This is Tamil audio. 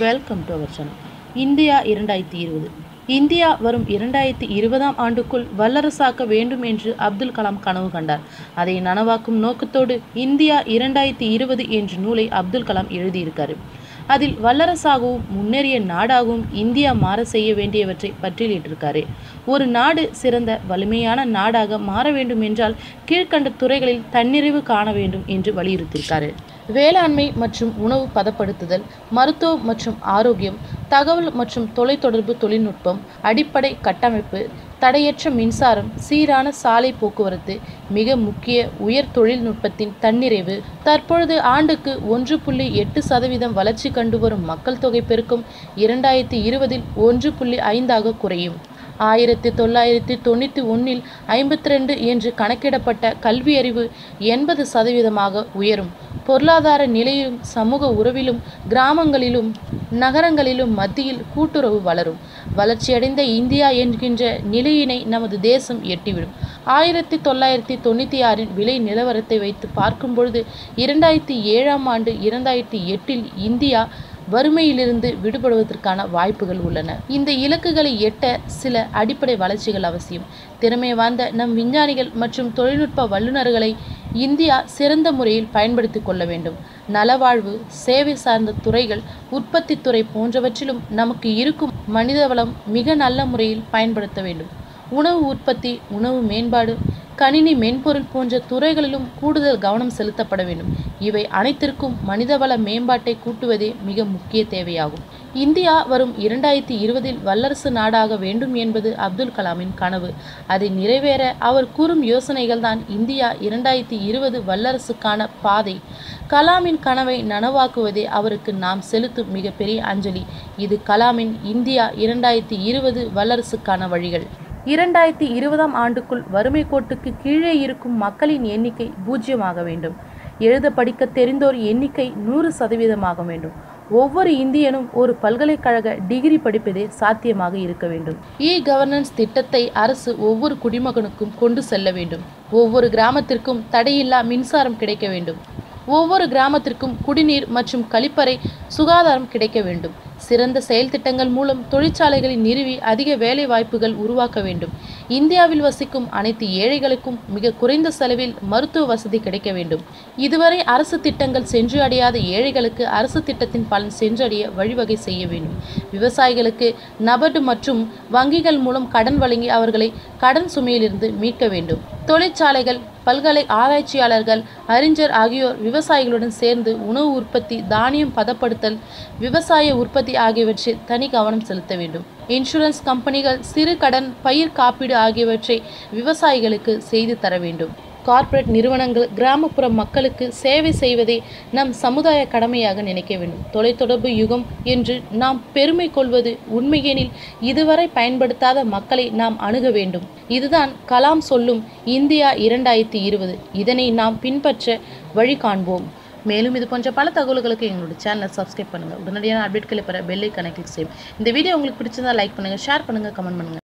Welcome to our channel India இரண்டாயிரத்தி இருபது. இந்தியா வரும் இரண்டாயிரத்தி இருபதாம் ஆண்டுக்குள் வல்லரசாக்க வேண்டும் என்று அப்துல் கலாம் கனவு கண்டார். அதை நனவாக்கும் நோக்கத்தோடு இந்தியா இரண்டாயிரத்தி இருபது என்ற நூலை அப்துல் கலாம் எழுதியிருக்காரு. அதில் வல்லரசாகவும் முன்னேறிய நாடாகவும் இந்தியா மாற செய்ய வேண்டியவற்றை பட்டியலிட்டிருக்காரு. ஒரு நாடு சிறந்த வலிமையான நாடாக மாற வேண்டும் என்றால் கீழ்க்கண்ட துறைகளில் தன்னிறைவு காண வேண்டும் என்று வலியுறுத்தியிருக்காரு. வேளாண்மை மற்றும் உணவு பதப்படுத்துதல் மருத்துவம் மற்றும் ஆரோக்கியம் தகவல் மற்றும் தொலைத்தொடர்பு தொழில்நுட்பம் அடிப்படை கட்டமைப்பு தடையற்ற மின்சாரம் சீரான சாலை போக்குவரத்து மிக முக்கிய உயர் தொழில்நுட்பத்தின் தன்னிறைவு தற்பொழுது ஆண்டுக்கு ஒன்று புள்ளி எட்டு சதவீதம் வளர்ச்சி கண்டு வரும் மக்கள் தொகை பெருக்கம் இரண்டாயிரத்தி இருபதில் ஒன்று புள்ளி ஐந்தாக குறையும். ஆயிரத்தி தொள்ளாயிரத்தி தொண்ணூற்றி ஒன்றில் ஐம்பத்தி ரெண்டு என்று கணக்கிடப்பட்ட கல்வியறிவு எண்பது சதவீதமாக உயரும். பொருளாதார நிலையிலும் சமூக உறவிலும் கிராமங்களிலும் நகரங்களிலும் மத்தியில் கூட்டுறவு வளரும். வளர்ச்சியடைந்த இந்தியா என்கின்ற நிலையினை நமது தேசம் எட்டிவிடும். ஆயிரத்தி தொள்ளாயிரத்தி தொண்ணூற்றி ஆறின் விலை நிலவரத்தை வைத்து பார்க்கும் பொழுது இரண்டாயிரத்தி ஏழாம் ஆண்டு இரண்டாயிரத்தி எட்டில் இந்தியா வறுமையிலிருந்து விடுபடுவதற்கான வாய்ப்புகள் உள்ளன. இந்த இலக்குகளை எட்ட சில அடிப்படை வளர்ச்சிகள் அவசியம். திறமை வாய்ந்த நம் விஞ்ஞானிகள் மற்றும் தொழில்நுட்ப வல்லுநர்களை இந்தியா சிறந்த முறையில் பயன்படுத்தி கொள்ள வேண்டும். நலவாழ்வு சேவை சார்ந்த துறைகள் உற்பத்தி துறை போன்றவற்றிலும் நமக்கு இருக்கும் மனிதவளம் மிக நல்ல முறையில் பயன்படுத்த வேண்டும். உணவு உற்பத்தி உணவு மேம்பாடு கணினி மென்பொருள் போன்ற துறைகளிலும் கூடுதல் கவனம் செலுத்தப்பட வேண்டும். இவை அனைத்திற்கும் மனிதவள மேம்பாட்டை கூட்டுவதே மிக முக்கிய தேவையாகும். இந்தியா வரும் இரண்டாயிரத்தி இருபதில் வல்லரசு நாடாக வேண்டும் என்பது அப்துல் கலாமின் கனவு. அதை நிறைவேற அவர் கூறும் யோசனைகள் தான் இந்தியா இரண்டாயிரத்தி இருபது வல்லரசுக்கான பாதை. கலாமின் கனவை நனவாக்குவதே அவருக்கு நாம் செலுத்தும் மிகப்பெரிய அஞ்சலி. இது கலாமின் இந்தியா இரண்டாயிரத்தி இருபது வல்லரசுக்கான வழிகள். இரண்டாயிரத்தி இருபதாம் ஆண்டுக்குள் வறுமை கோட்டுக்கு கீழே இருக்கும் மக்களின் எண்ணிக்கை பூஜ்ஜியமாக வேண்டும். எழுத படிக்க தெரிந்தோர் எண்ணிக்கை நூறு சதவீதமாக வேண்டும். ஒவ்வொரு இந்தியனும் ஒரு பல்கலைக்கழக டிகிரி படிப்பதே சாத்தியமாக இருக்க வேண்டும். இ கவர்னன்ஸ் திட்டத்தை அரசு ஒவ்வொரு குடிமகனுக்கும் கொண்டு செல்ல வேண்டும். ஒவ்வொரு கிராமத்திற்கும் தடையில்லா மின்சாரம் கிடைக்க வேண்டும். ஒவ்வொரு கிராமத்திற்கும் குடிநீர் மற்றும் கழிப்பறை சுகாதாரம் கிடைக்க வேண்டும். சிறந்த செயல் திட்டங்கள் மூலம் தொழிற்சாலைகளை நிறுவி அதிக வேலை வாய்ப்புகள் உருவாக்க வேண்டும். இந்தியாவில் வசிக்கும் அனைத்து ஏழைகளுக்கும் மிக குறைந்த செலவில் மருத்துவ வசதி கிடைக்க வேண்டும். இதுவரை அரசு திட்டங்கள் சென்று அடையாத ஏழைகளுக்கு அரசு திட்டத்தின் பலன் சென்றடைய வழிவகை செய்ய வேண்டும். விவசாயிகளுக்கு நபர்டு மற்றும் வங்கிகள் மூலம் கடன் வழங்கி அவர்களை கடன் சுமையிலிருந்து மீட்க வேண்டும். தொழிற்சாலைகள் பல்கலை ஆராய்ச்சியாளர்கள் அறிஞர் ஆகியோர் விவசாயிகளுடன் சேர்ந்து உணவு உற்பத்தி தானியம் பதப்படுத்தல் விவசாய உற்பத்தி ஆகியவற்றில் தனி கவனம் செலுத்த வேண்டும். இன்சூரன்ஸ் கம்பெனிகள் சிறு கடன் பயிர் காப்பீடு ஆகியவற்றை விவசாயிகளுக்கு செய்து தர வேண்டும். கார்ப்பரேட் நிறுவனங்கள் கிராமப்புற மக்களுக்கு சேவை செய்வதை நம் சமுதாய கடமையாக நினைக்க வேண்டும். தொலைத்தொடர்பு யுகம் என்று நாம் பெருமை கொள்வது உண்மையெனில் இதுவரை பயன்படுத்தாத மக்களை நாம் அணுக வேண்டும். இதுதான் கலாம் சொல்லும் இந்தியா இரண்டாயிரத்தி இருபது. இதனை நாம் பின்பற்ற வழி காண்போம். மேலும் இது போன்ற பல தகவல்களுக்கு எங்களோட சேனலை சப்ஸ்கிரைப் பண்ணுங்கள் உடனடியான அப்டேட்களை பெற பெல்லை கணக்கில் செய்யும் இந்த வீடியோ உங்களுக்கு பிடிச்சிருந்தால் லைக் பண்ணுங்கள் ஷேர் பண்ணுங்கள் கமெண்ட் பண்ணுங்கள்